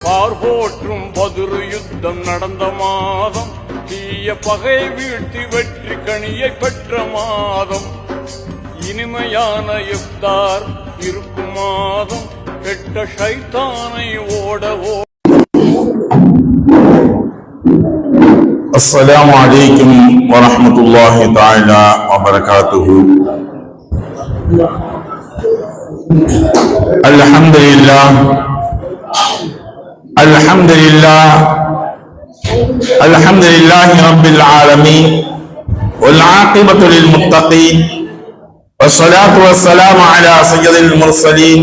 பார் போற்றும் பதிரு யுத்தம் நடந்த மாதம் தீய பகை வீழ்த்தி வெற்றி கனியை பெற்ற மாதம் இனிமையான இஃப்தார் இருக்கும் மாதம் கெட்ட ஷைத்தானை ஓட ஓ السلام عليكم ورحمة الله تعالى وبركاته الحمد لله الحمد لله الحمد لله رب العالمين والعاقبة للمتقين والصلاة والسلام على سيد المرسلين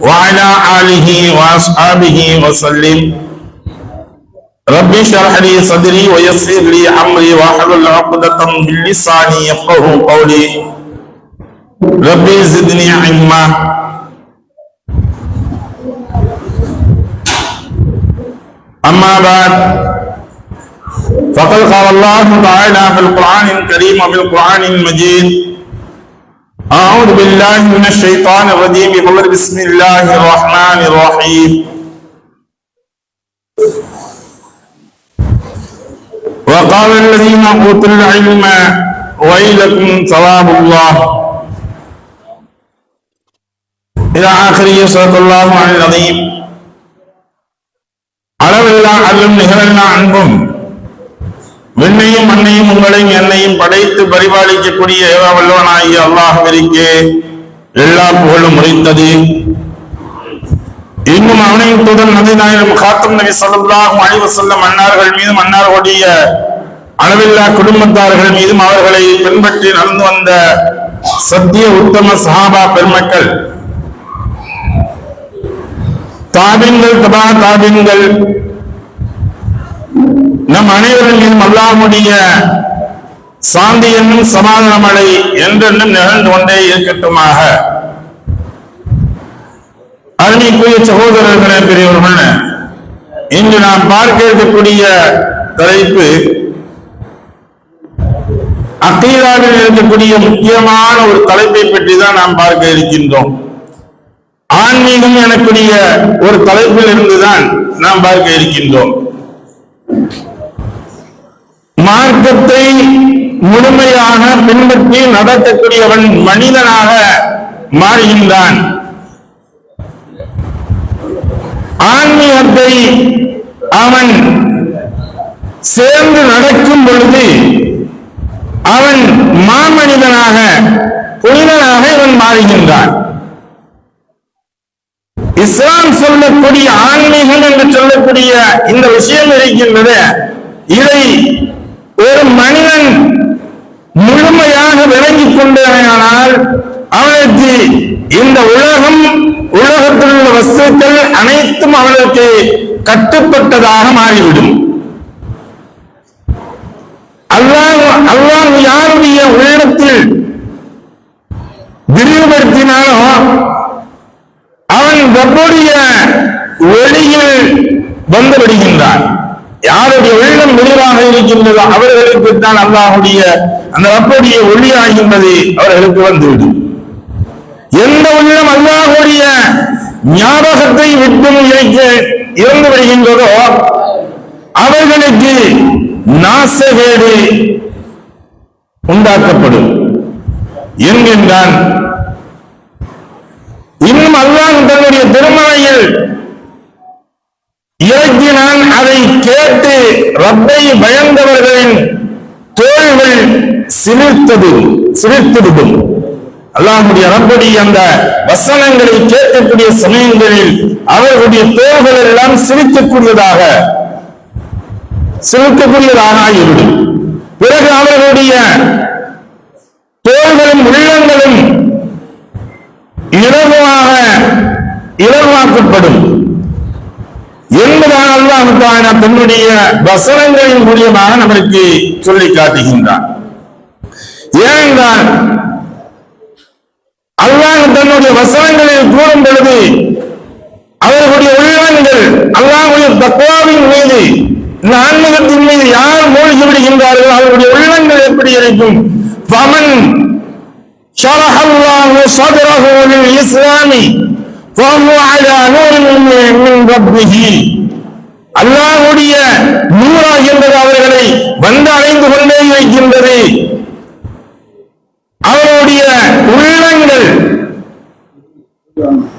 وعلى آله وأصحابه وسلم. رب اشرح لي صدري ويسر لي أمري واحلل عقدة من لساني يفقه قولي. ربي زدني علما. أما بعد فقد قال الله تعالى في القرآن الكريم وفي القرآن المجيد أعوذ بالله من الشيطان الرجيم بقول بسم الله الرحمن الرحيم. وقال الذين أوتوا العلم ويلكم ثواب الله. إلى اخره صدق الله العظيم. அளவில்லா அல்லும் நிகழல்லா அன்பும். விண்ணையும் மண்ணையும் உங்களையும் என்னையும் படைத்து பரிபாலிக்கக்கூடிய ஏவல்லவனாகிய அல்லாஹிற்கு எல்லா புகழும் முறைத்தது இன்னும் அவனையத்துடன் தூதன் நபி நாயகம் காத்தம் நபி ஸல்லல்லாஹு அழிவு வஸல்லம் மன்னார்கள் மீதும் மன்னார்களுடைய அளவில்லா குடும்பத்தார்கள் மீதும் அவர்களை பின்பற்றி நடந்து வந்த சத்திய உத்தம சஹாபா பெருமக்கள். தாபின்கள் தபா தாபின்கள் நம் அனைவரின் அல்லாமுடைய சாந்தி என்னும் சமாதான மழை என்றென்றும் நிகழ்ந்து கொண்டே இருக்கட்டுமாக. அருமைக்குரிய சகோதரர்களே பெரியவர்கள் இன்று நாம் பார்க்க இருக்கக்கூடிய தலைப்பு அக்கீதாவில் இருக்கக்கூடிய முக்கியமான ஒரு தலைப்பை பற்றி தான் நாம் பார்க்க இருக்கின்றோம். ஆன்மீகம் எனக்கூடிய ஒரு தலைப்பில் இருந்துதான் நாம் பார்க்க இருக்கின்றோம். மார்க்கத்தை முழுமையாக பின்பற்றி நடத்தக்கூடியவன் மனிதனாக மாறுகின்றான். ஆன்மீகத்தை அவன் சேர்ந்து நடக்கும் பொழுது அவன் மாமனிதனாக புனிதனாக இவன் மாறுகின்றான். இஸ்லாம் சொல்லக்கூடிய ஆன்மீகம் என்று சொல்லக்கூடிய இந்த விஷயம் இருக்கின்றது. இதை ஒரு மனிதன் முழுமையாக விளங்கிக் கொண்டானால் அவனுக்கு இந்த உலகம் உலகத்தில் உள்ள வஸ்துக்கள் அனைத்தும் அவனுக்கு கட்டுப்பட்டதாக மாறிவிடும். அல்லாஹ் அல்லாஹ் யாருடைய உள்ளத்தில் விரிவுபடுத்தினாலோ அவன் ரப்புடைய ஒளியில் வந்துவிடுகின்றான் யாருடைய உள்ளம் முடிவாக இருக்கின்றதோ அவர்களுக்கு தான் அல்லாஹுடைய அந்த ரப்புடைய ஒளியாகின்றது அவர்களுக்கு வந்துவிடும் எந்த உள்ளம் அல்லாஹுடைய ஞாபகத்தை விட்டும் இறைக்க இறந்து வருகின்றதோ அவர்களுக்கு நாசகேடு உண்டாக்கப்படும் என்கின்றான். இன்னும் அல்லாஹ் தன்னுடைய திருமலையில் இறக்கினான் அதை கேட்டு ரப்பை பயந்தவர்களின் தோள்கள் சிலிர்த்தது சிலிர்த்துவிடும். அல்லாஹுடைய ரப்படி அந்த வசனங்களை கேட்கக்கூடிய சமயங்களில் அவர்களுடைய தோள்கள் எல்லாம் சிரிக்கக்கூடியதாக சிரிக்கக்கூடியதாக ஆகிவிடும் பிறகு அவர்களுடைய தோள்களும் உள்ளங்களும் இலகுவாக இலகுவாக்கப்படும். என்பதாக அல்லாஹு தன்னுடைய வசனங்களின் மூலியமாக நம்மளுக்கு சொல்லி காட்டுகின்றான். ஏனென்றால் அல்லாஹ் தன்னுடைய வசனங்களில் கூறும் பொழுது அவர்களுடைய உள்ளங்கள் அல்லாஹுடைய தக்குவாவின் மீது இந்த ஆன்மீகத்தின் மீது யார் மூழ்கி விடுகின்றார்கள் அவருடைய உள்ளங்கள் எப்படி இருக்கும்? ஃபமன் ஷரஹல்லாஹு சதுரஹு இஸ்லாமி. அல்லாஹுடைய நூறாகின்றது அவர்களை வந்து அடைந்து கொண்டே வைக்கின்றது அவருடைய உள்ளங்கள்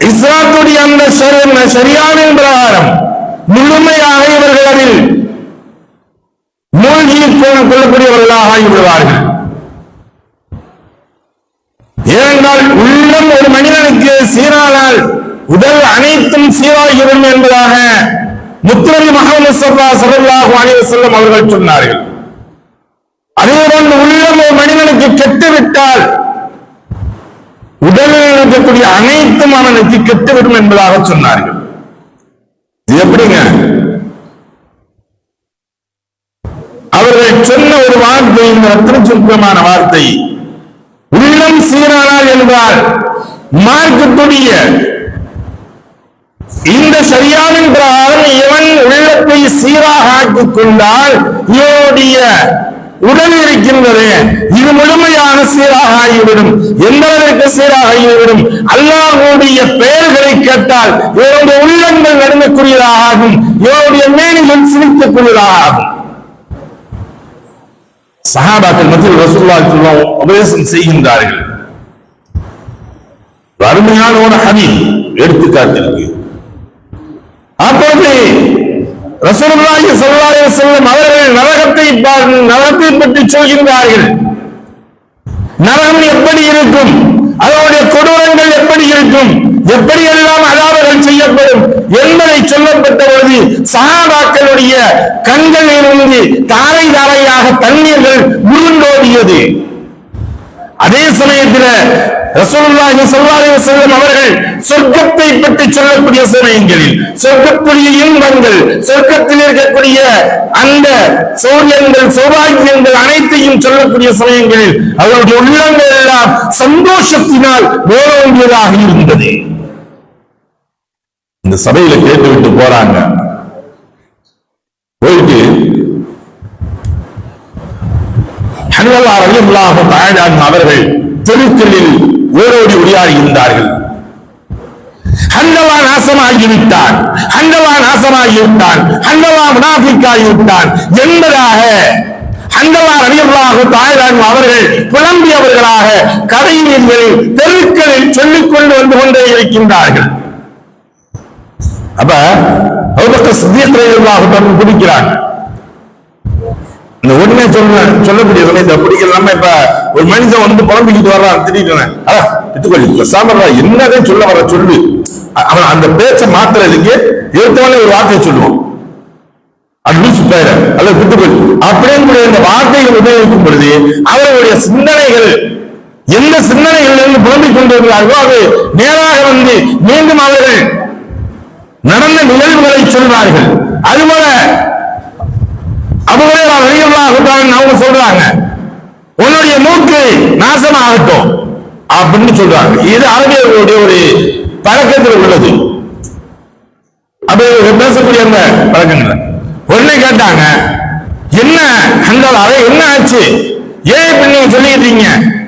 இஸ்லாத்துடைய அந்த சரியான பிரகாரம் முழுமையாக இவர்கள் அதில் மூழ்கி கொள்ளக்கூடியவர்களாக ஆகிவிடுவார்கள். ஏனென்றால் உள்ளம் ஒரு மனிதனுக்கு சீரானால் உடல் அனைத்தும் சீராகிவிடும் என்பதாக முத்துநபி மகமது சல்லா சல்லாஹு அலைஹி செல்லும் அவர்கள் சொன்னார்கள். அதேபோன்று உள்ளம் ஒரு மனிதனுக்கு கெட்டுவிட்டால் உடலில் இருக்கக்கூடிய அனைத்தும் அவனுக்கு கெட்டுவிடும் என்பதாக சொன்னார்கள். இது எப்படிங்க? அவர்கள் சொன்ன ஒரு வார்த்தை இந்த ரத்தின சுருக்கமான வார்த்தை உள்ளம் சீரானால் என்றால் மார்க்கத்துடைய இந்த சரியான பிரகாரம் இவன் உள்ளத்தை சீராக ஆக்கிக் கொண்டால் இவனுடைய உடல் இருக்கின்றது. இது முழுமையான சீராக ஆகிவிடும். எந்த அளவிற்கு சீராக ஆகிவிடும்? அல்லாஹுடைய பெயர்களை கேட்டால் இவருடைய உள்ளங்கள் நடுங்கக்கூடியதாக ஆகும். இவருடைய மேனிகள் சிரிக்கக்கூடியதாக ஆகும் சஹாபாக்கள் மத்தியில் ரசூலுல்லாஹி ஸல்லல்லாஹு உபதேசம் செய்கின்றார்கள். அருமையான ஒரு ஹனி எடுத்துக்காட்டிற்கு அப்போது ரசூலுல்லாஹி ஸல்லல்லாஹு அலைஹி வஸல்லம் அவர்கள் நரகத்தை நரகத்தை பற்றி சொல்கின்றார்கள். நரகம் எப்படி இருக்கும்? அதனுடைய கொடூரங்கள் எப்படி இருக்கும்? எப்படி எல்லாம் அதாவர்கள் செய்யப்படும்? என்பதை சொல்லப்பட்ட பொழுது சகாபாக்களுடைய கண்களில் இருந்து தாரை தாரையாக தண்ணீர்கள் உருண்டோடியது. அதே சமயத்தில் ரசூலுல்லாஹி ஸல்லல்லாஹு அலைஹி அவர்கள் சொர்க்கத்தை பற்றி சொல்லக்கூடிய சமயங்களில் சொர்க்கத்துடைய இன்பங்கள் சொர்க்கத்தில் இருக்கக்கூடிய அந்த சௌரியங்கள் சௌபாகியங்கள் அனைத்தையும் சொல்லக்கூடிய சமயங்களில் அவருடைய உள்ளங்கள் எல்லாம் சந்தோஷத்தினால் வேறோங்கியதாக இருந்தது. இந்த சபையில கேட்டுவிட்டு போறாங்க. போயிட்டு ஹன்வல்லா ரலியல்லாஹு அவர்கள் தெருக்களில் ஓடோடி உடையாடி இருந்தார்கள். ஹன்னவா நாசமாகிவிட்டான். ஹண்டவா நாசமாகிவிட்டான். ஹண்டவா முனாஃபிக்காகிவிட்டான் என்பதாக ஹண்டவா ரலியல்லாஹு தாய்லாந்து அவர்கள் புலம்பியவர்களாக கதையினில் தெருக்களில் சொல்லிக் கொண்டு வந்து கொண்டே இருக்கின்றார்கள். அப்ப அபூபக்கர் சித்திக் ரலியல்லாஹு இந்த அப்படி இல்லாம இப்ப ஒரு மனுஷன் வந்து புலம்பிக்கிட்டு வர்றான் திடீர்னு அடா சாமர்ரா என்னதான் சொல்ல வர சொல்லு. அவன் அந்த பேச்சை மாத்துறதுக்கு எடுத்தவனே ஒரு வார்த்தையை சொல்லுவான். அது பேர? அல்ல விட்டுக்கொள் இந்த வார்த்தைகள் உபயோகிக்கும் பொழுது அவர்களுடைய சிந்தனைகள் எந்த சிந்தனைகள் இருந்து புலம்பிக் கொண்டிருக்கிறார்களோ அது நேராக வந்து மீண்டும் அவர்கள் நடந்த நிகழ்வுகளை சொல்வார்கள். அதுபோல அபுஹுரைரா ரலியல்லாஹு அவங்க சொல்றாங்க உன்னுடைய மூக்கு நாசமாகட்டும் அப்படின்னு சொல்றாங்க. இது அரபியர்களுடைய ஒரு பழக்கத்தில் உள்ளது. அப்படி பேசக்கூடிய அந்த பழக்கங்கள். உடனே கேட்டாங்க என்ன அந்த அதை என்ன ஆச்சு? ஏன் இப்படி நீங்க சொல்லிக்கிட்டீங்க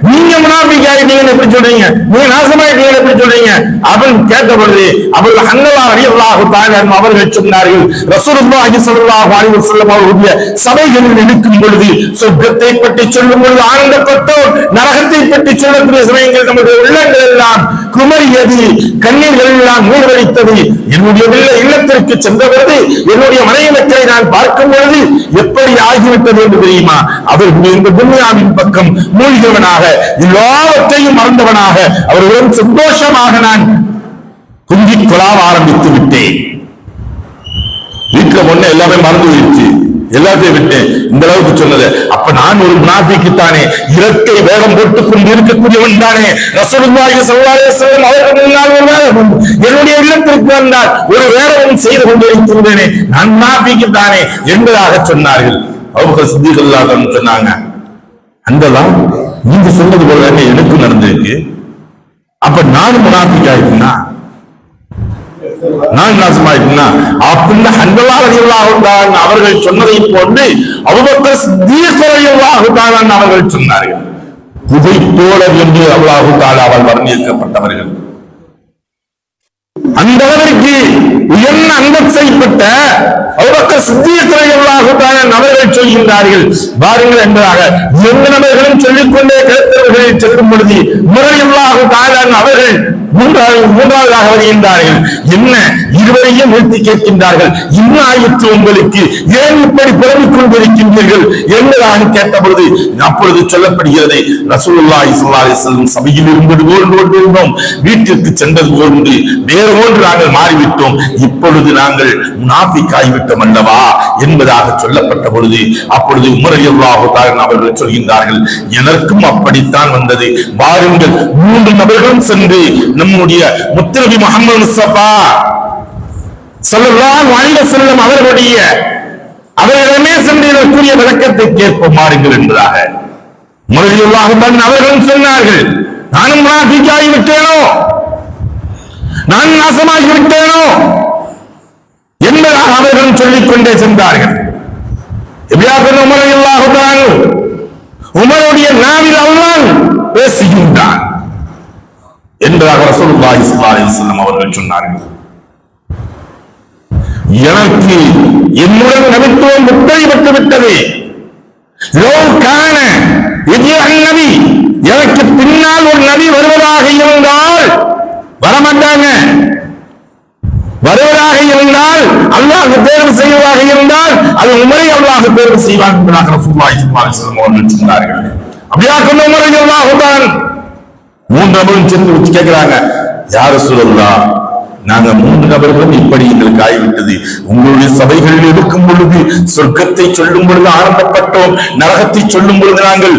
நீங்க முனாபிக் ஆயிட்டீங்கன்னு எப்படி சொல்றீங்க? நீங்க நாசமாயிட்டீங்கன்னு எப்படி சொல்றீங்க? அவன் கேட்ட அவர்கள் ஹன்னலா ரலியல்லாஹு தஆலா அவர்கள் சொன்னார்கள். ரசூலுல்லா அஜிசல்லாஹ் அலைஹி வஸல்லம் அவர்களுடைய சபைகளில் இருக்கும் பொழுது சொர்க்கத்தை பற்றி சொல்லும் பொழுது ஆனந்தப்பட்டோம் நரகத்தை பற்றி சொல்லக்கூடிய சமயங்கள் நம்முடைய உள்ளங்கள் எல்லாம் குமரியது. கண்ணீர்கள் எல்லாம் மூழ்கடித்தது. என்னுடைய பிள்ளை இல்லத்திற்கு சென்ற பொழுது என்னுடைய மனைவி மக்களை நான் பார்க்கும் பொழுது எப்படி ஆகிவிட்டது என்று தெரியுமா? அவர்கள் இந்த துன்யாவின் பக்கம் மூழ்கியவனாக எல்லாவற்றையும் மறந்தவனாக. அவர்களுடன் சந்தோஷமாக நான் குஞ்சி குழாவ ஆரம்பித்து விட்டேன். வீட்டுல பொண்ணு எல்லாமே மறந்து போயிடுச்சு. எல்லாத்தையும் விட்டேன். இந்த அளவுக்கு சொன்னது. அப்ப நான் ஒரு முனாபிக்குத்தானே இலக்கை வேகம் போட்டுக் கொண்டு இருக்கக்கூடியவன் தானே? ரசூலுல்லாஹி ஸல்லல்லாஹு அவர்கள் முன்னால் ஒரு என்னுடைய இல்லத்திற்கு வந்தால் ஒரு வேலையும் செய்து கொண்டிருக்கின்றேனே நான் முனாபிக்குத்தானே என்பதாக சொன்னார்கள். அபூபக்கர் சித்திக் சொன்னாங்க. அந்த சொன்னாங்க நீங்க சொன்னது போல எனக்கு நடந்திருக்கு. அப்ப நானும் முனாபிக் ஆயிட்டுனா நான் நாசமாயிட்டுனா அப்படின்னு ஹண்டலாக ரலியல்லாஹு அவர்கள் சொன்னதை போன்று அபூபக்கர் சித்தீக் அவர்கள் சொன்னார்கள். புதை போல என்று அல்லாஹு தஆலா அவள் வர்ணிக்கப்பட்டவர்கள் அந்த அளவிற்கு உயர்ந்த அந்தஸ்தைப்பட்ட அவ்வளவு சித்தியத்துறைகளாக நபர்கள் சொல்கின்றார்கள். பாருங்கள் என்பதாக எந்த நபர்களும் சொல்லிக்கொண்டே கருத்தவர்களை செல்லும் பொழுது முறையல்லாக அவர்கள் மூன்றாவது மூன்றாவதாக வருகின்றார்கள். என்ன? இருவரையும் நிறுத்தி கேட்கின்றார்கள். என்ன ஆயிற்று உங்களுக்கு? ஏன் இப்படி புலம்பிக் கொண்டிருக்கின்றீர்கள் என்பதாக கேட்டபொழுது அப்பொழுது சொல்லப்படுகிறது ரசூலுல்லாஹி ஸல்லல்லாஹு அலைஹி வஸல்லம் சபையில் இருந்தது போன்று கொண்டிருந்தோம் வீட்டிற்கு சென்றது போன்று வேறு ஒன்று நாங்கள் மாறிவிட்டோம். இப்பொழுது நாங்கள் முனாஃபிக் ஆகிவிட்டோம் அல்லவா என்பதாக சொல்லப்பட்ட பொழுது அப்பொழுது உமர் அல்லாஹு அவர்கள் சொல்கின்றார்கள் எனக்கும் அப்படித்தான் வந்தது. வாருங்கள் மூன்று நபர்களும் சென்று நம்முடைய முத்தரபி முகமது முஸ்தபா சொல்லலாம் அலைஹி செல்லும் அவர்களுடைய அவரிடமே சென்று இதற்குரிய விளக்கத்தை கேட்போம் மாறுங்கள் என்பதாக. முறையுள்ளாக அவர்களும் சொன்னார்கள் நானும் முனாஃபிக்காகி விட்டேனோ நான் நாசமாகி விட்டேனோ என்பதாக அவர்களும் சொல்லிக் கொண்டே சென்றார்கள் எப்படியாக உமரையுள்ளாக உமருடைய நாவில் அல்லாஹ் பேசுகின்றான். என்பதாக ரசூலுல்லாஹி ஸல்லல்லாஹு அலைஹி வஸல்லம் அவர்கள் சொன்னார்கள். எனக்கு என்னுடன் நபித்துவம் விட்டு விட்டது. லோ காண இது எனக்கு பின்னால் ஒரு நபி வருவதாக இருந்தால் வரமாட்டாங்க. வருவதாக இருந்தால் அல்லாஹ் தேர்வு செய்வதாக இருந்தால் அது உமரை அல்லாஹ் தேர்வு செய்வான் என்பதாக ரசூலுல்லாஹி ஸல்லல்லாஹு அலைஹி அவர்கள் சொன்னார்கள். அப்படியா உமரை அல்லாஹ் தான் மூன்று நபரும் சென்று வச்சு கேட்கிறாங்க யார சொல்லலாம் நாங்க மூன்று நபர்களும் இப்படி எங்களுக்கு ஆகிவிட்டது. உங்களுடைய சபைகளில் இருக்கும் பொழுது சொர்க்கத்தை சொல்லும் பொழுது ஆரம்பப்பட்டோம் நரகத்தை சொல்லும் பொழுது நாங்கள்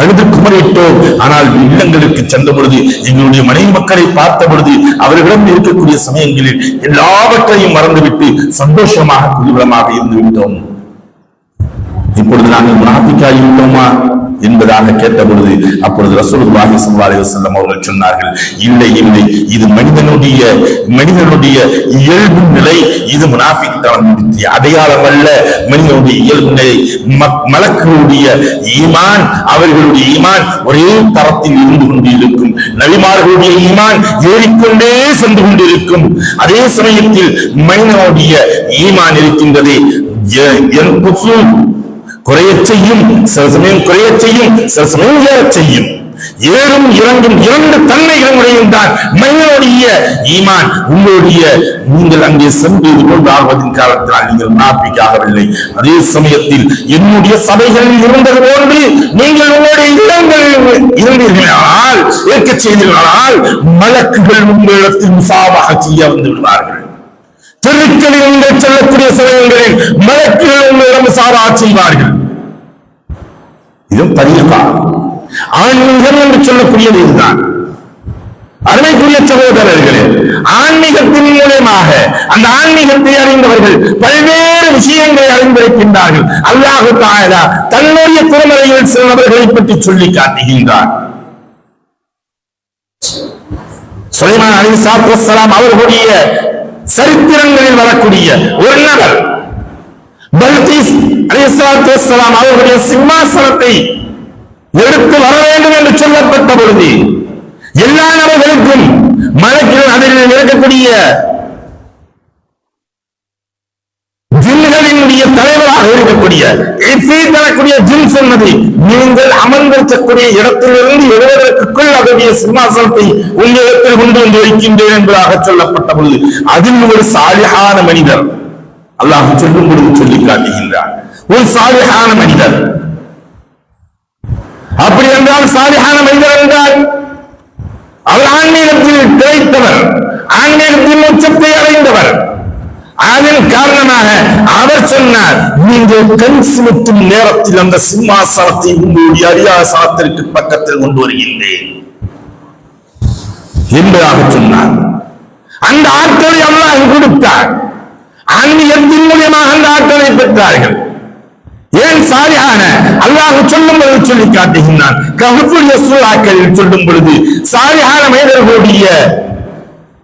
அழுது குமரிட்டோம் ஆனால் இல்லங்களுக்கு சென்ற பொழுது எங்களுடைய மனைவி மக்களை பார்த்த பொழுது அவர்களிடம் இருக்கக்கூடிய சமயங்களில் எல்லாவற்றையும் மறந்துவிட்டு சந்தோஷமாக குதூகலமாக இருந்து விட்டோம். இப்பொழுது நாங்கள் முனாபிக்காகி விட்டோமா? என்பதாக கேட்ட பொழுது அப்பொழுது ரசூலுல்லாஹி ஸல்லல்லாஹு அலைஹி அவர்கள் சொன்னார்கள் இல்லை இல்லை இது மனிதனுடைய மனிதனுடைய இயல்பு நிலை இது முனாஃபிக் அடையாளம் அல்ல. மனிதனுடைய இயல்பு நிலை மலக்களுடைய ஈமான் அவர்களுடைய ஈமான் ஒரே தரத்தில் இருந்து கொண்டிருக்கும். நபிமார்களுடைய ஈமான் ஏறிக்கொண்டே சென்று கொண்டிருக்கும். அதே சமயத்தில் மனிதனுடைய ஈமான் இருக்கின்றது. என் குசு குறையச் செய்யும் சில சமயம் குறையச் செய்யும் சில சமயம் ஏறச் செய்யும் ஏறும் இறங்கும் இரண்டு தன்மைகளும் உடையதான் மனிதனுடைய ஈமான் உங்களுடைய நீங்கள் அங்கே சென்று கொண்டு ஆவதின் ஆகுவதன் நீங்கள் நாப்பிக்காகவில்லை அதே சமயத்தில் என்னுடைய சபைகளில் இருந்தது போன்று நீங்கள் உங்களுடைய இடங்களில் இருந்தீர்களானால் ஏற்க செய்தீர்களானால் மலக்குகள் உங்களிடத்தில் முசாவாக செய்ய வந்து விடுவார்கள். தெருக்களில் நீங்கள் சொல்லக்கூடிய சமயங்களில் மலக்குகள் உங்களிடம் சார செய்வார்கள் இதுவும் தரீகா ஆன்மீகம் என்று சொல்லக்கூடியது இதுதான். அருமைக்குரிய சகோதரர்களே ஆன்மீகத்தின் மூலமாக அந்த ஆன்மீகத்தை அறிந்தவர்கள் பல்வேறு விஷயங்களை அறிந்திருக்கின்றார்கள். அல்லாஹு தாயலா தன்னுடைய திருமலையில் சிலவர்களை பற்றி சொல்லி காட்டுகின்றார். சுலைமான் அலி சாத்து அவர்களுடைய சரித்திரங்களில் வரக்கூடிய ஒரு நபர் பல்கீஸ் அலிஸ்லாத்துலாம் அவர்களுடைய சிம்மாசனத்தை எடுத்து வர வேண்டும் என்று சொல்லப்பட்ட பொழுது எல்லா நபர்களுக்கும் மலக்கில் அதில் இருக்கக்கூடிய ஜின்களினுடைய தலைவராக இருக்கக்கூடிய இஃபி தரக்கூடிய ஜின் சொன்னது நீங்கள் அமர்ந்திருக்கக்கூடிய இடத்திலிருந்து எழுவதற்குள் அதனுடைய சிம்மாசனத்தை உங்களிடத்தில் கொண்டு வந்து வைக்கின்றேன் என்பதாக சொல்லப்பட்ட பொழுது அதில் ஒரு சாலிகான மனிதர் அல்லாஹ் சொல்லும் பொழுது சொல்லி காட்டுகின்றார். ஒரு சாலிகான மனிதர். அப்படி என்றால் சாலிகான மனிதர் என்றால் அவர் ஆன்மீகத்தில் கிடைத்தவர் ஆன்மீகத்தின் உச்சத்தை அடைந்தவர். அதன் காரணமாக அவர் சொன்னார் நீங்கள் கண் சுமத்தும் நேரத்தில் அந்த சிம்மாசனத்தை உங்களுடைய அரியாசனத்திற்கு பக்கத்தில் கொண்டு வருகின்றேன். என்பதாக சொன்னார். அந்த ஆற்றலை அல்லாஹ் கொடுத்தார். ஆன்மீகத்தின் மூலியமாக அந்த ஆற்றலை பெற்றார்கள். ஏன் சாலியான அல்லாஹ் சொல்லும் பொழுது சொல்லி காட்டுகின்றான். கஹஃபுல் சூறாக்களில் சொல்லும் பொழுது சாலியான மனிதர்களுடைய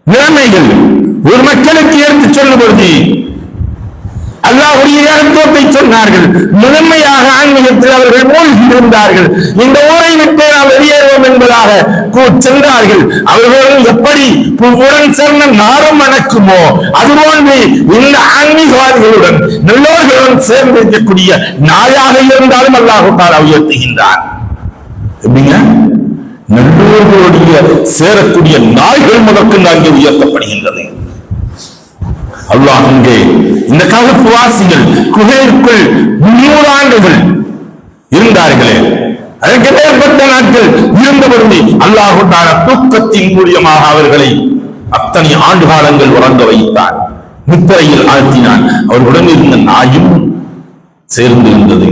நிலைமைகள் ஒரு மக்களுக்கு ஏற்று சொல்லும் பொழுது அல்லாஹ்வுடைய ஏகத்துவத்தை சொன்னார்கள். முதன்மையாக ஆன்மீகத்தில் அவர்கள் மூழ்கி இருந்தார்கள் இந்த ஊரை விட்டு நாம் வெளியேறுவோம் என்பதாக சென்றார்கள். அவர்களும் எப்படி பூவுடன் சேர்ந்த நாரும் மணக்குமோ அதுபோன்று இந்த ஆன்மீகவாதிகளுடன் நல்லோர்களுடன் சேர்ந்து இருக்கக்கூடிய நாயாக இருந்தாலும் அல்லாஹு உயர்த்துகின்றார் எப்படிங்க? நல்லோர்களுடைய சேரக்கூடிய நாய்கள் முதற்கு அங்கே உயர்த்தப்படுகின்றது. அல்லாஹ் அங்கே இந்த கருப்பு குகைக்குள் முன்னூறு ஆண்டுகள் இருந்தார்களே. அதற்கு மேற்பட்ட நாட்கள் இருந்த பொழுது தூக்கத்தின் மூலியமாக அவர்களை அத்தனை ஆண்டு காலங்கள் உறங்க வைத்தார் முத்திரையில் ஆழ்த்தினான். அவர்களுடன் இருந்த நாயும் சேர்ந்து இருந்தது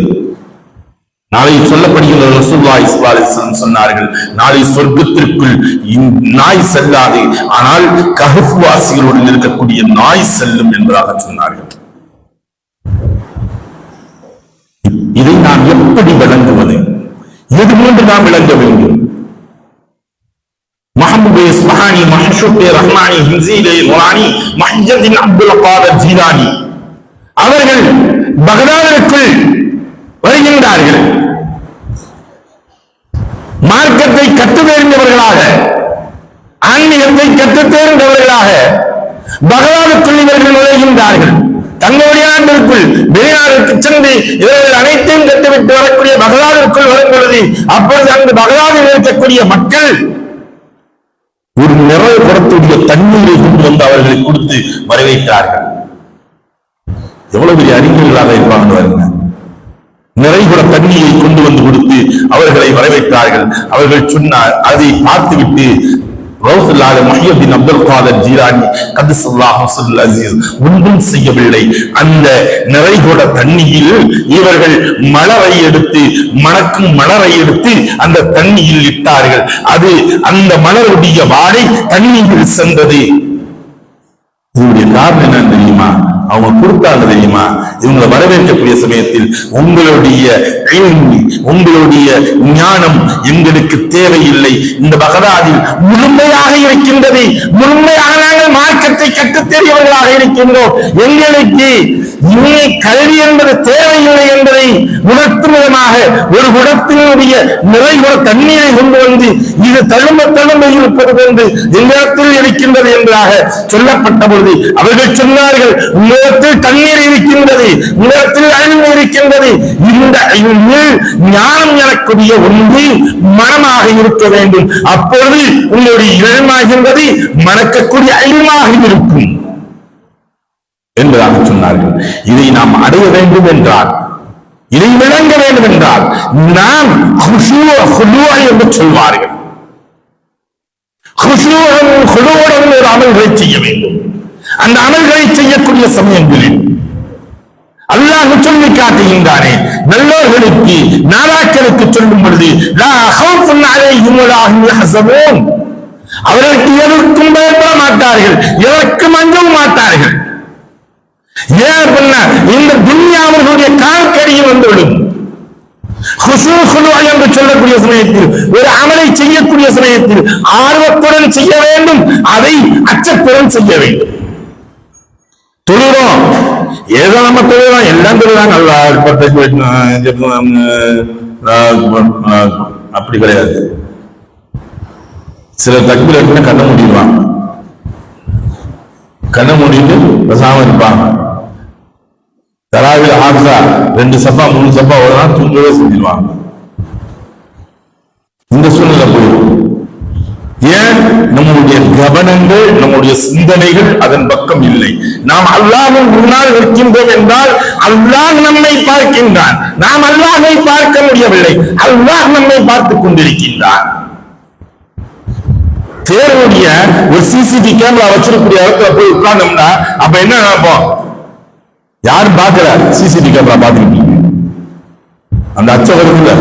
நாளை சொல்லப்படுகிற ரசூலுல்லாஹி ஸல்லல்லாஹு அலைஹி வஸல்லம் சொன்னார்கள் நாளை சொர்க்கத்திற்குள் இந்த நாய் செல்லாது ஆனால் கஹஃப் வாசிகளுடன் இருக்கக்கூடிய நாய் செல்லும் என்பதாக சொன்னார்கள் இதை நாம் எப்படி விளங்குவது எது போன்று நாம் விளங்க வேண்டும் محمود اسمحاني محشوق رحماني ஹின்சீலே நுரானி மஹ்ஜதின் அப்துல் காதர் ஜீலானி அவர்கள் பகதாதிற்குள் வருகின்றார்கள். மார்க்கத்தை கற்று தேர்ந்தவர்களாக ஆன்மீகத்தை கற்று தேர்ந்தவர்களாக பகவானுக்குள் இவர்கள் நுழைகின்றார்கள். தங்களுடைய ஆண்டிற்குள் வெளிநாடுக்கு சென்று இவர்கள் அனைத்தையும் கற்றுவிட்டு வரக்கூடிய பகவானுக்குள் வரும் பொழுது அப்பொழுது அந்த பகவானில் இருக்கக்கூடிய மக்கள் ஒரு நிறைவு குடத்துடைய தண்ணீரை கொண்டு வந்து அவர்களை கொடுத்து வரவேற்றார்கள். எவ்வளவு பெரிய அறிஞர்களாக இருப்பாங்க நிறைகுட தண்ணியை கொண்டு வந்து கொடுத்து அவர்களை வரவேற்றார்கள். அவர்கள் சொன்னார் அதை பார்த்துவிட்டு ரவுசுல்லாத மஹியுddin அப்துல் காதர் ஜீரானி அசீஸ் ஒன்றும் செய்யவில்லை. அந்த நிறைகுட தண்ணியில் இவர்கள் மலரை எடுத்து மணக்கும் மலரை எடுத்து அந்த தண்ணியில் இட்டார்கள். அது அந்த மலருடைய வாடை தண்ணியில் சென்றது. இதனுடைய காரணம் என்னன்னு தெரியுமா? அவங்க கொடுத்தாங்க தெரியுமா? இவங்களை வரவேற்கக்கூடிய சமயத்தில் உங்களுடைய உங்களுடைய ஞானம் எங்களுக்கு தேவையில்லை. இந்த பகதாதில் முழுமையாக இருக்கின்றது. முழுமையாக நாங்கள் மார்க்கத்தை கற்றுத் தெரியவர்களாக இருக்கின்றோம். எங்களுக்கு இனி கல்வி என்பது தேவையில்லை என்பதை உணர்த்தும் விதமாக ஒரு குடத்தினுடைய நிறைவுற தண்ணீரை கொண்டு வந்து இது தழும்ப தழும்ப இருப்பது போன்று எங்களிடத்தில் இருக்கின்றது என்றாக சொல்லப்பட்ட பொழுது அவர்கள் சொன்னார்கள் உங்களிடத்தில் தண்ணீர் இருக்கின்றது உங்களிடத்தில் அழிவு இருக்கின்றது. இந்த அழிவில் ஞானம் எனக்கூடிய ஒன்று மனமாக இருக்க வேண்டும். அப்பொழுது உங்களுடைய இழமாகின்றது மணக்கக்கூடிய அழிவாக இருக்கும் என்பதாக சொன்னார்கள். இதை நாம் அடைய வேண்டும் என்றால் இதை விளங்க வேண்டும் என்றால் நாம் என்று சொல்வார்கள். ஒரு அமல்களை செய்ய வேண்டும். அந்த அமல்களை செய்யக்கூடிய சமயங்களில் அல்லாஹ் சொல்லி காட்டுகின்றானே நல்லோர்களுக்கு நாதாக்களுக்கு சொல்லும் பொழுது அவர்களுக்கு எதற்கும் பயப்பட மாட்டார்கள் எதற்கும் அஞ்சவும் மாட்டார்கள். ஏன் பண்ண இந்த துன்யா அவர்களுடைய கால்கடியில் வந்துவிடும். என்று சொல்லக்கூடிய சமயத்தில் ஒரு அமலை செய்யக்கூடிய சமயத்தில் ஆர்வத்துடன் செய்ய வேண்டும் அதை அச்சத்துடன் செய்ய வேண்டும். தொழுகிறோம் ஏதோ நம்ம தொழுகிறோம் எல்லாம் தொழுதான் நல்லா அப்படி கிடையாது. சில தக்பீர் எடுத்துனா கண்ணை மூடிடுவாங்க. கண்ணை மூடிட்டு பேசாம இருப்பாங்க தராவில் ஆசா ரெண்டு சப்பா மூணு சப்பா ஒரு நாள் தூங்கவே செஞ்சிருவாங்க. இந்த சூழ்நிலை போயிடும். ஏன்? நம்முடைய கவனங்கள் நம்முடைய சிந்தனைகள் அதன் பக்கம் இல்லை. நாம் அல்லாஹ்வின் முன்னால் நிற்கின்றோம் என்றால் அல்லாஹ் நம்மை பார்க்கின்றான். நாம் அல்லாஹை பார்க்க முடியவில்லை. அல்லாஹ் நம்மை பார்த்துக் கொண்டிருக்கின்றான். தேர்வுடைய ஒரு சிசிடி கேமரா வச்சிருக்கக்கூடிய இடத்துல போய் உட்கார்ந்தோம்னா அப்ப என்ன நினைப்போம்? யாரும் பாக்குற சிசிடிவி கேமரா பாத்துருக்கீங்க அந்த அச்சவரத்துல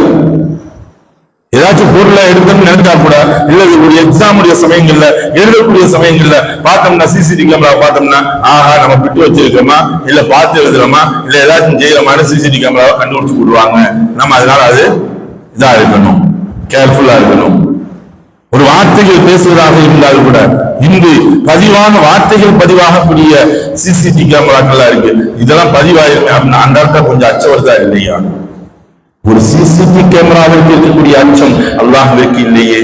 ஏதாச்சும் பொருளை எடுக்கணும்னு நினைச்சா கூட இல்ல ஒரு எக்ஸாம் உடைய சமயங்கள்ல எழுதக்கூடிய சமயங்கள்ல பார்த்தோம்னா சிசிடிவி கேமரா பார்த்தோம்னா ஆஹா நம்ம விட்டு வச்சிருக்கோமா இல்ல பார்த்து எழுதுறோமா? இல்ல ஏதாச்சும் செய்யறோமான்னு சிசிடிவி கேமராவை கண்டுபிடிச்சு விடுவாங்க. நம்ம அதனால அது இதா இருக்கணும். கேர்ஃபுல்லா இருக்கணும். ஒரு வார்த்தைகள் பேசுவதாக இருந்தால் கூட இன்று பதிவான வார்த்தைகள் பதிவாகக்கூடிய சிசிடி கேமராக்கள்லாம் இருக்கு. இதெல்லாம் பதிவாயிருக்கு அப்படின்னா அந்த இடத்துல கொஞ்சம் அச்சம் இல்லையா? ஒரு சிசிடி கேமராவிற்கு இருக்கக்கூடிய அச்சம் அல்லாஹுவிற்கு இல்லையே.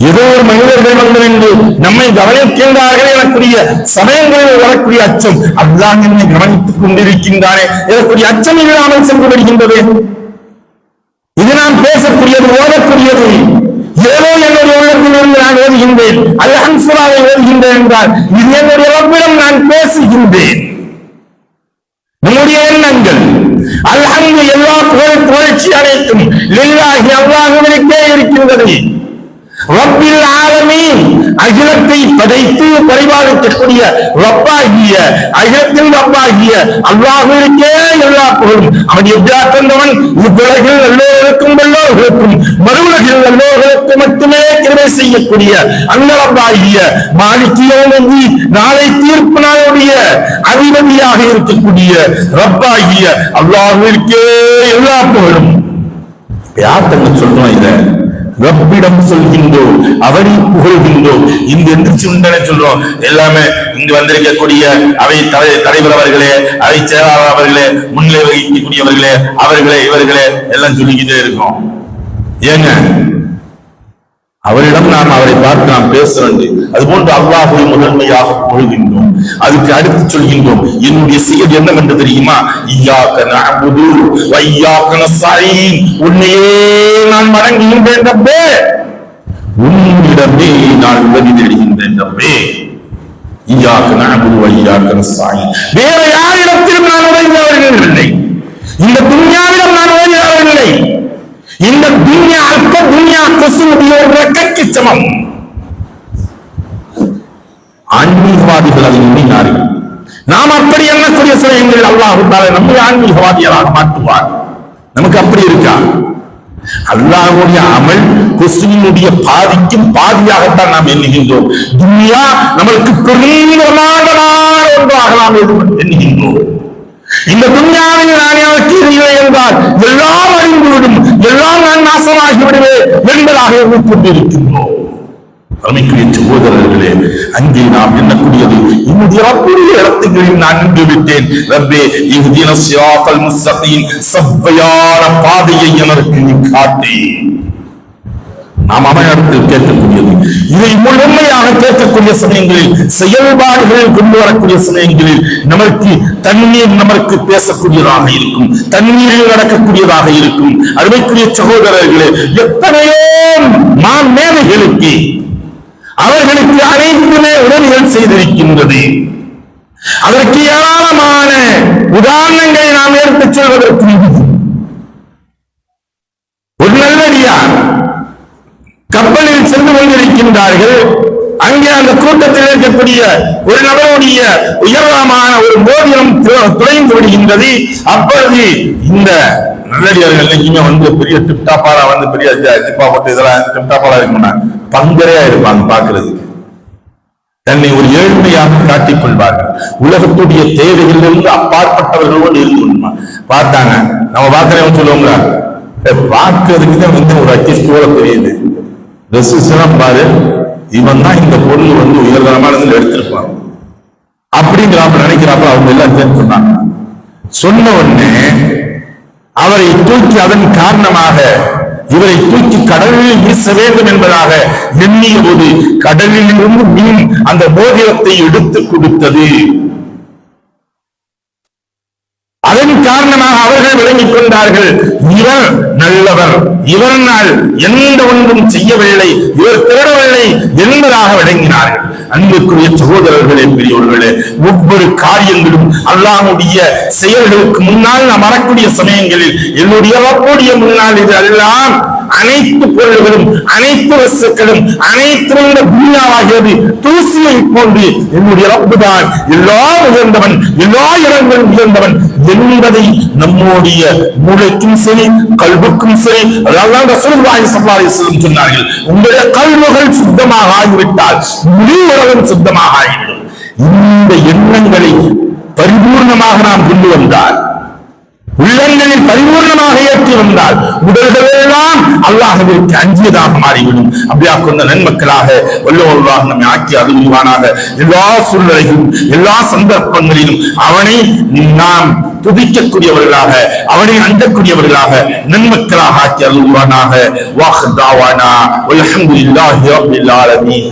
ஏதோ ஒரு மனிதர்கள் வந்து என்று நம்மை கவனிக்கின்றார்கள் எனக்குரிய சமயங்களில் வரக்கூடிய அச்சம் அல்லாஹ் என்னை கவனித்துக் கொண்டிருக்கின்றானே எனக்குரிய அச்சம் இல்லாமல் சென்று வருகின்றது இது நான் பேசக்கூடியது ஓடக்கூடியது ஏதோ என்னுடைய உள்ளத்தில் இருந்து நான் ஓதுகின்றேன். அல்ஹம்சுலாவை ஓதுகின்றேன் என்றால் இது என்னுடைய ரப்பிடம் நான் பேசுகின்றேன். நம்முடைய எண்ணங்கள் அல்ஹம்து எல்லா புகழ் புகழ்ச்சி அனைத்தும் லில்லாஹி அல்லாஹுவனுக்கே இருக்கின்றது அகிலத்தை படைத்து பரிபாலிக்கக்கூடிய ரப்பாகிய அகிலத்தின் ரப்பாகிய அல்லாஹுவிற்கே எல்லா புகழும் அவன் எவ்வளா தந்தவன் இவ்வுலகில் எல்லோருக்கும் எல்லோர்களுக்கும் மறுவுலகில் எல்லோர்களுக்கு மட்டுமே கிருமை செய்யக்கூடிய அந்த ரப்பாகிய மாணிக்கியோனி நாளை தீர்ப்பு நாளுடைய அதிபதியாக இருக்கக்கூடிய ரப்பாகிய அல்லாஹுவிற்கே எல்லா புகழும் யார் தங்க சொல்றோம் இதை? ரப்பிடம் சொல்கின்றோம் அவரை புகழ்கின்றோம். இங்கு எந்திரிச்சு உண்டன சொல்றோம். எல்லாமே இங்கு வந்திருக்கக்கூடிய அவை தலை தலைவர் அவர்களே அவை செயலாளர் அவர்களே முன்னிலை வகிக்கக்கூடியவர்களே அவர்களே இவர்களே எல்லாம் சொல்லிக்கிட்டே இருக்கோம். ஏங்க? அவரிடம் நாம் அவரை பார்த்து நாம் பேசுறோம் அதுபோன்று அல்லாஹுவை முதன்மையாக கொள்கின்றோம் அதுக்கு அடுத்து சொல்கின்றோம் என்னுடைய செயல் என்னவென்று தெரியுமா? ஐயாக்க நஅபுது வ ஐயாக்க உன்னையே நான் வணங்குகின்றேன் ரப்பே. உன்னிடமே நான் உதவி தேடுகின்றேன் ரப்பே. ஐயாக்க நஅபுது வ ஐயாக்க வேற யாரிடத்திலும் நான் உதவி தேடுவதில்லை இந்த துன்யாவிடம் நான் உதவி தேடவில்லை இந்த துன்யா அல்ப துன்யா கொசுடைய ரெக்கைக்கு சமம். ஆன்மீகவாதிகள் அதை எண்ணினார்கள் நாம் அப்படி எண்ணக்கூடிய சமயங்களில் அல்லாஹ் தாலா நம்மை ஆன்மீகவாதிகளாக மாற்றுவார். நமக்கு அப்படி இருக்கா? அல்லாஹுடைய அமல் கொசுவினுடைய பாதிக்கும் பாதியாகத்தான் நாம் எண்ணுகின்றோம். துன்யா நம்மளுக்கு பெரிய ஒன்றாக நாம் எண்ணுகின்றோம். இந்த துன்யாவில் நான் எனக்கு இல்லை என்றால் எல்லாம் அறிந்துவிடும் எல்லாம் நான் நாசமாகிவிடுவேன் என்பதாக எண்ணிக்கொண்டிருக்கின்றோம் அருமைக்குரிய சகோதரர்களே அங்கே நாம் எண்ணக்கூடியது என்னுடைய ரப்புடைய இடத்துகளில் நான் நின்று விட்டேன். ரப்பே இஹ்தின ஸிராத்தல் முஸ்தகீம் செவ்வையான பாதையை எனக்கு நீ காட்டி. நாம் அவனிடத்தில் கேட்கக்கூடியது. இதை முழுமையாக கேட்கக்கூடிய சமயங்களில் செயல்பாடுகளில் கொண்டு வரக்கூடிய சமயங்களில் நமக்கு தண்ணீர் நமக்கு பேசக்கூடியதாக இருக்கும். தண்ணீரில் நடக்கக்கூடியதாக இருக்கும். அருமைக்குரிய சகோதரர்களே எத்தனையோ நான் மேதைகளுக்கு அவர்களுக்கு அனைத்துமே உதவிகள் செய்திருக்கின்றது. அதற்கு ஏராளமான உதாரணங்களை நாம் எடுத்துச் செல்வதற்கு ஒரு நல்லடியார் கப்பலில் சென்று கொண்டிருக்கின்றார்கள் அங்கே அந்த கூட்டத்தில் இருக்கக்கூடிய ஒரு நபருடைய உயர்வமான ஒரு போதியம் துளைந்து விடுகின்றது. அப்பொழுது இந்த நல்லடியார்கள் எங்கேயுமே வந்து பெரிய டிப்டாப்பாரா வந்து பெரிய ஜிப்பா போட்டு இதெல்லாம் டிப்டாப்பாரா இருக்கும்னா பங்கரையா இருப்பாங்க பாக்குறதுக்கு தன்னை ஒரு ஏழ்மையாக காட்டிக் கொள்வார்கள். உலகத்துடைய தேவைகளிலிருந்து அப்பாற்பட்டவர்களோடு இருந்து கொள்ளுமா? பார்த்தாங்க. நம்ம பார்க்கிறவங்க சொல்லுவோங்களா பார்க்கறதுக்கு தான் வந்து ஒரு அட்ஜஸ்ட் தெரியுது. ரெசிஸ்டரம் பாரு இவன் தான் இந்த பொருள் வந்து உயர்தரமானதுல எடுத்திருப்பான். அப்படிங்கிறாப்ப நினைக்கிறாப்ப அவங்க எல்லாம் சொன்னாங்க. சொன்ன உடனே அவரை தூக்கி அதன் காரணமாக இவரை தூக்கி கடலில் வீச வேண்டும் என்பதாக எண்ணிய போது கடலில் இருந்து மீன் அந்த மோதிரத்தை எடுத்து கொடுத்தது. அதன் காரணமாக அவர்கள் விளங்கிக் கொண்டார்கள். இவர் நல்லவர். இவரால் எந்த ஒன்றும் செய்யவில்லை இவர் திருடவில்லை என்பதாக விளங்கினார்கள். அன்புக்குரிய சகோதரர்களே பெரியவர்களே ஒவ்வொரு காரியங்களும் அல்லாஹுடைய செயல்களுக்கு முன்னால் நாம் வரக்கூடிய சமயங்களில் என்னுடைய வரக்கூடிய முன்னால் இது எல்லாம் அனைத்து பொருள்களும் அனைத்து வசுக்களும் அனைத்தும் இந்த தூசியை போன்று என்னுடைய ரப்புதான். எல்லா உயர்ந்தவன் எல்லா இடங்களும் உயர்ந்தவன் என்பதை நம்முடைய மூளைக்கும் சரி கல்வுக்கும் சரி. அதாவது ரசூலுல்லாஹி ஸல்லல்லாஹு அலைஹி சொன்னார்கள் உங்களுடைய கல்வுகள் சுத்தமாக ஆகிவிட்டால் முழு சுத்தமாக ஆகிவிடும். இந்த எண்ணங்களை பரிபூர்ணமாக நாம் கொண்டு வந்தால் உள்ளங்களில் பரிபூர்ணமாக ஏற்றி வந்தால் உடல்களெல்லாம் அல்லாஹவிற்கு அஞ்சியதாக மாறிவிடும். அப்படியா கொண்ட நன்மக்களாக வல்லவர்களாக நம்மை ஆக்கி அருள்வானாக. எல்லா சூழ்நிலைகளும் எல்லா சந்தர்ப்பங்களிலும் அவனை நாம் துதிக்கக்கூடியவர்களாக அவனை அண்டக்கூடியவர்களாக நன்மக்களாக ஆக்கி அருள்வானாக வாஹ் தாவானா. அல்ஹம்துலில்லாஹி ரப்பில் ஆலமீன்.